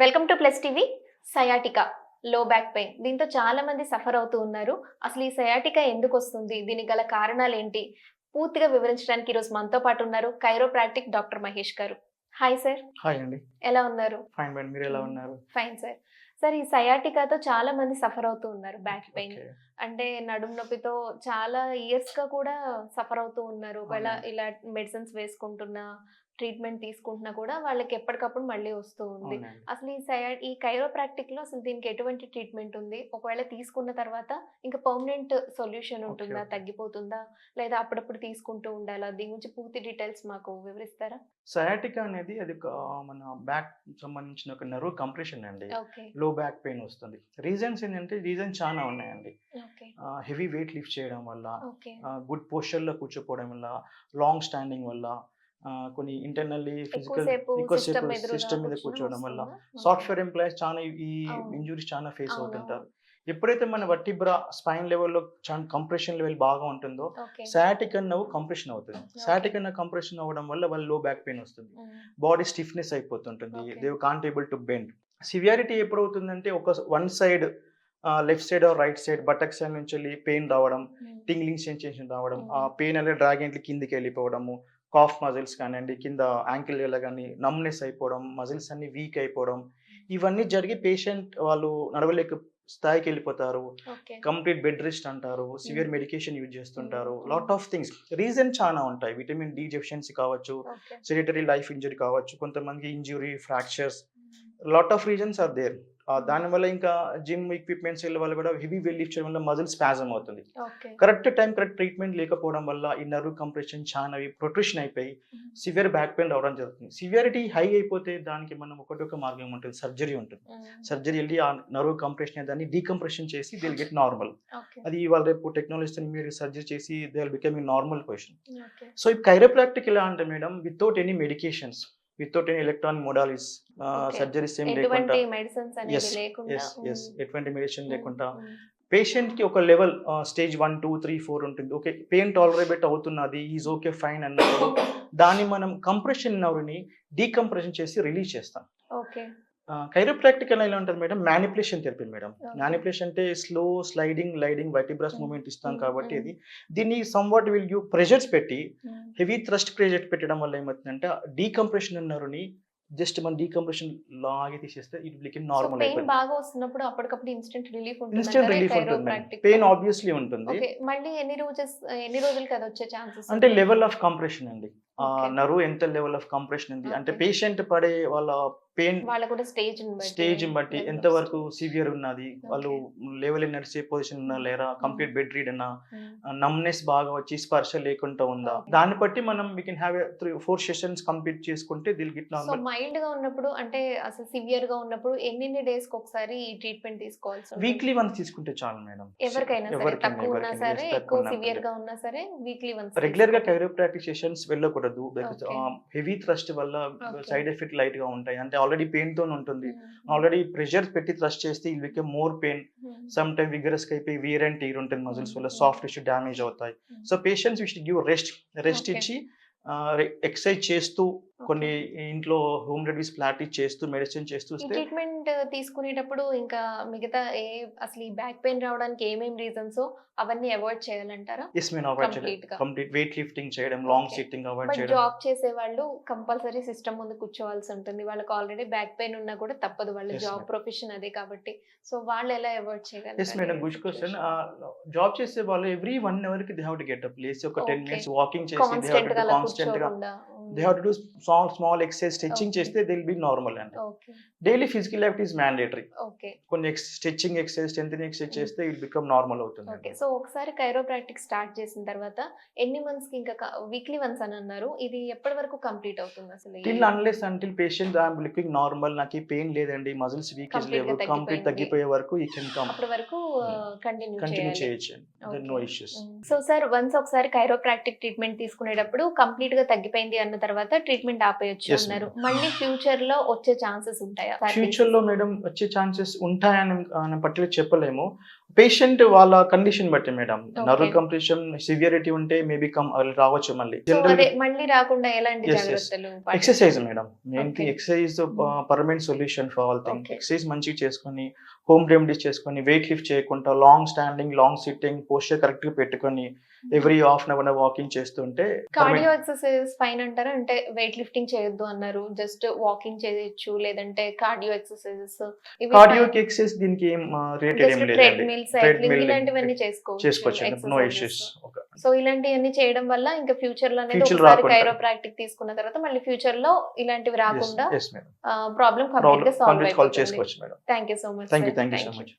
Plus TV sciatica. Low back pain. దీంతో చాలా మంది సఫర్ అవుతూ ఉన్నారు. అసలు ఈ సయాటికా ఎందుకు వస్తుంది? దీనికి గల కారణాలు ఏంటి పూర్తిగా వివరించడానికి ఈరోజు మనతో పాటు ఉన్నారు కైరోప్రాక్టిక్ డాక్టర్ మహేష్ గారు. హాయ్ సార్ హాయ్ అండి. ఎలా ఉన్నారు? ఫైన్ మేడం మీరు ఎలా ఉన్నారు? ఫైన్ సార్ సార్ ఈ సయాటికాతో చాలా మంది సఫర్ అవుతూ ఉన్నారు బ్యాక్ పెయిన్. అంటే నడుము నొప్పితో చాలా ఇయర్స్గా కూడా సఫర్ అవుతూ ఉన్నారు. ఒకవేళ. ఇలా మెడిసిన్స్ వేసుకుంటున్నా ట్రీట్మెంట్ తీసుకుంటున్నా కూడా వాళ్ళకి ఎప్పటికప్పుడు మళ్ళీ వస్తూ ఉంది. అసలు ఈ ఈ కైరోప్రాక్టిక్లో అసలు దీనికి ఎటువంటి ట్రీట్మెంట్ ఉంది? ఒకవేళ తీసుకున్న తర్వాత ఇంకా పర్మనెంట్ సొల్యూషన్ ఉంటుందా. తగ్గిపోతుందా? లేదా అప్పుడప్పుడు తీసుకుంటూ ఉండాలా? దీని గురించి పూర్తి డీటెయిల్స్ మాకు వివరిస్తారా? సయాటికా అనేది అది ఒక మన బ్యాక్ సంబంధించిన ఒక నర్వ్ కంప్రెషన్ అండి. లో బ్యాక్ పెయిన్ వస్తుంది. రీజన్స్ ఏంటంటే రీజన్స్ చాలా ఉన్నాయండి. ఓకే. హెవీ వెయిట్ లిఫ్ట్ చేయడం వల్ల ఓకే. గుడ్ పోస్చర్లో కూర్చోపోవడం వల్ల లాంగ్ స్టాండింగ్ వల్ల కొన్ని ఇంటర్నల్లీ ఫిజికల్ ఎక్కువసేపు సిస్టమ్ మీద కూర్చోవడం వల్ల? సాఫ్ట్వేర్ ఎంప్లాయీస్ చాలా ఈ. ఇంజురీస్ చాలా ఫేస్ అవుతుంటారు. ఎప్పుడైతే మన వట్టిబ్రా స్పైన్ లెవెల్లో చాలా కంప్రెషన్ లెవెల్ బాగా ఉంటుందో సయాటిక్ నవ్వు కంప్రెషన్ అవుతుంది. సయాటిక్ అన్న కంప్రెషన్ అవ్వడం వల్ల వాళ్ళ లో బ్యాక్ పెయిన్ వస్తుంది. బాడీ స్టిఫ్నెస్ అయిపోతుంటుంది. Okay. They can't able to bend severity ఎప్పుడు అవుతుందంటే ఒక one side left side or right side buttock side నుంచి వెళ్ళి పెయిన్ రావడం టింగ్లింగ్ సెన్సేషన్ రావడం. ఆ పెయిన్ అనేది డ్రాగెంట్లీ కిందికి వెళ్ళిపోవడము కాఫ్ మజిల్స్ కానివ్వండి కింద యాంకిల్ కానీ నమ్నెస్ అయిపోవడం మజిల్స్ అన్ని వీక్ అయిపోవడం ఇవన్నీ జరిగి పేషెంట్ వాళ్ళు నడవలేక స్థాయికి వెళ్ళిపోతారు. కంప్లీట్ బెడ్ రెస్ట్ అంటారు సివియర్. మెడికేషన్ యూజ్ చేస్తుంటారు. లాట్ ఆఫ్ థింగ్స్ రీజన్ చాలా ఉంటాయి. విటమిన్ డి డెఫిషియన్సీ కావచ్చు సెడిటరీ లైఫ్ ఇంజరీ కావచ్చు కొంతమంది injury fractures lot of reasons are there దానివల్ల ఇంకా జిమ్ ఎక్విప్మెంట్స్ వల్ల కూడా హెవీ వెల్ లిఫ్ట్ చేయడం వల్ల మజిల్ స్పాజమ్ అవుతుంది. కరెక్ట్ టైం కరెక్ట్ ట్రీట్మెంట్ లేకపోవడం వల్ల ఈ నర్వ్ కంప్రెషన్ చాలా ప్రొట్రిషన్ అయిపోయి సివియర్ బ్యాక్ పెయిన్ రావడం జరుగుతుంది. సివియారిటీ హై అయిపోతే దానికి మనం ఒకటి ఒక మార్గం ఉంటుంది సర్జరీ ఉంటుంది. సర్జరీ వెళ్ళి ఆ నర్వ్ కంప్రెషన్ దాన్ని డీకంప్రెషన్ చేసి దిల్ గెట్ నార్మల్ అది ఇవాళ రేపు టెక్నాలజీతో మీరు సర్జరీ చేసి they are becoming normal position so ఈ కైరోప్రాక్టిక్ ఎలా అంటే madam without any medications without any electronic modalities Okay. Surgeries ఏం లేకుండా. ఎటువంటి మెడిసిన్ లేకుండా. పేషెంట్కి ఒక level stage one two three four ఉంటుంది. ఓకే పెయిన్ టాలరేబెట్ అవుతున్నది ఈజ్ ఓకే ఫైన్ అన్నప్పుడు దాన్ని మనం కంప్రెషన్ నవ్వుని డీకంప్రెషన్ చేసి రిలీజ్ చేస్తాం. ఓకే కైరోప్రాక్టికల్ ఎలా ఉంటుంది madam manipulation therapy madam. Manipulation అంటే slow sliding gliding vertebrae. Moment ఇస్తాం Mm, కాబట్టి. ఇది దీన్ని సమ్వాట్ విల్ యూ ప్రెషర్స్ పెట్టి హెవీ థ్రస్ట్ ప్రెజర్ పెట్టడం వల్ల ఏమవుతుందంటే డీకంప్రెషన్ అన్నారుని జస్ట్ మన డీకంప్రెషన్ లాగి తీసేస్తే ఇట్ బికమ్ నార్మల్ పెయిన్ బాగా వస్తున్నప్పుడు అప్పటికప్పుడు ఇన్స్టెంట్ రిలీఫ్ ఉంటుంది ఇన్స్టెంట్ రిలీఫ్ ఉంటుంది పెయిన్ ఆబ్వియస్లీ ఉంటుంది. మళ్ళీ ఎన్ని రోజెస్ ఎన్ని వచ్చే ఛాన్సెస్ అంటే లెవెల్ ఆఫ్ కంప్రెషన్ అండి. నరువు ఎంత లెవెల్ ఆఫ్ కంప్రెషన్ ఉంది. అంటే. పేషెంట్ పడే వాళ్ళ పెయిన్ స్టేజ్ స్టేజ్ బట్టి ఎంత వరకు సివియర్ ఉన్నది వాళ్ళు లెవెల్ నడిచే పొజిషన్ ఉన్నా లేరా కంప్లీట్ బెడ్ రీడ్ అన్నా నమ్నెస్ బాగా వచ్చి స్పర్శ లేకుండా ఉందా. దాన్ని బట్టి మనం we can have three four sessions complete చేసుకుంటే దిల్ గిట్ నార్మల్ మైల్డ్గా ఉన్నప్పుడు అంటే అసలు సివియర్గా ఉన్నప్పుడు ఎన్ని డేస్కి ఒకసారి ఈ ట్రీట్మెంట్ తీసుకోవాల్సి? వీక్లీ వన్స్ తీసుకుంటే చాలు మేడం. ఎవరికైనా సరే తక్కువ ఉన్నా సరే ఎక్కువ సివియర్. గా ఉన్నా సరే వీక్లీ వన్స్ రెగ్యులర్గా కైరోప్రాక్టిక్ సెషన్స్ వెళ్ళకూడదు. Okay. హెవీ థ్రస్ట్ వల్ల. సైడ్ ఎఫెక్ట్ లైట్గా ఉంటాయి. అంటే ఆల్రెడీ పెయిన్తో ఉంటుంది. ఆల్రెడీ ప్రెషర్ పెట్టి థ్రస్ట్ చేస్తే it'll become more pain some time vigorous అయిపోయి వీర్ అండ్ టీర్ ఉంటుంది మజిల్స్ వల్ల Mm. సాఫ్ట్ టిష్యూ డ్యామేజ్ అవుతాయి so patients wish give rest rest. ఇచ్చి ఎక్సర్సైజ్ చేస్తూ కొన్ని ఇంట్లో హోమ్ రెమెడీస్ ప్రాక్టీస్ చేస్తూ మెడిసిన్ చేస్తూ ట్రీట్మెంట్ తీసుకునేటప్పుడు ఇంకా మిగతా ఏ అసలు ఈ బ్యాక్ పెయిన్ రావడానికి ఏమేమి రీజన్స్ అవన్నీ అవాయిడ్ చేయాలంటారా? ఎస్ మీన్ అవాయిడ్గా. కంప్లీట్ వెయిట్ లిఫ్టింగ్ చేయడం లాంగ్. సిట్టింగ్ అవాయిడ్ చేయడం. జాబ్ చేసే వాళ్ళు కంపల్సరీ సిస్టమ్ ముందు కూర్చోవాల్సి ఉంటుంది. వాళ్ళకి ఆల్రెడీ బ్యాక్ పెయిన్ ఉన్నా కూడా తప్పదు. వాళ్ళ జాబ్. ప్రొఫెషన్ అదే కాబట్టి. సో వాళ్ళు ఎలా avoid yes madam good question job చేసే వాళ్ళు every one అవర్కి they have to get up. లేసి ఒక టెన్. మినిట్స్ వాకింగ్ చేసి దే హావ్ టు కాన్స్టెంట్గా they have to do small small exercise stretching. చేస్తే దే విల్ బి నార్మల్ అండి okay daily physical activities mandatory okay కొన్ని stretching exercise strength exercise చేస్తే it become normal అవుతుంది so ఒకసారి chiropractic start చేసిన తర్వాత ఎన్ని మంత్స్కి ఇంకా వీక్లీ వన్స్ అని అన్నారు. ఇది ఎప్పటి వరకు కంప్లీట్ అవుతుంది అసలు till unless until patient I'm looking normal నాకు పెయిన్ లేదండి మజిల్స్గా లేవు కంప్లీట్. తగ్గిపోయే వరకు ఈ కెన్ కమ్ అప్పటి వరకు కంటిన్యూ కంటిన్యూ చేయాలి. చేయొచ్చు no issues so sir once ఒకసారి కైరోప్రాక్టిక్ ట్రీట్మెంట్ తీసుకునేటప్పుడు కంప్లీట్గా తగ్గిపోయింది అన్న తర్వాత ట్రీట్మెంట్ ఆపేయొచ్చు Yes, అన్నారు. మళ్ళీ ఫ్యూచర్లో వచ్చే ఛాన్సెస్ ఉంటాయా ఫ్యూచర్లో మేడం వచ్చే ఛాన్సెస్ ఉంటాయని పర్టికులర్ చెప్పలేము పేషెంట్ వాళ్ళ కండిషన్ బట్టి madam nerve Okay. Compression severity ఉంటే మేబీ కమ్ రావచ్చు మళ్ళీ మళ్ళీ రాకుండా ఎలాంటి? Exercise madam main Okay. Exercise permanent solution for all thing. Exercise మంచిగా చేసుకొని హోమ్ రెమెడీస్ చేసుకొని వెయిట్ లిఫ్ట్ చేయకుండా long standing long sitting posture కరెక్ట్గా పెట్టుకొని every half an hour walking చేస్తుంటే కార్డియో ఎక్సర్సైజెస్ పైన అంటారా? అంటే వెయిట్ లిఫ్టింగ్ చేయొద్దు అన్నారు. జస్ట్ వాకింగ్ చేయొచ్చు లేదంటే కార్డియో ఎక్సర్సైజెస్ కార్డియో ఎక్సర్సైజ్ దీనికి ఏం రేటెడ్ ఏం లేదండి. ట్రెడ్మిల్ సైక్లింగ్ ఇలాంటివన్నీ చేసుకోవచ్చు చేసుకోవచ్చు. నో ఇష్యూస్ సో ఇలాంటివన్నీ చేయడం వల్ల ఇంకా ఫ్యూచర్లో అనేది ఒకసారి. కైరోప్రాక్టిక్ తీసుకున్న తర్వాత మళ్ళీ ఫ్యూచర్లో ఇలాంటివి రాకుండా ప్రాబ్లం కంప్లీట్గా సాల్వ్ చేసుకోవచ్చు thank you so much thank you thank you so much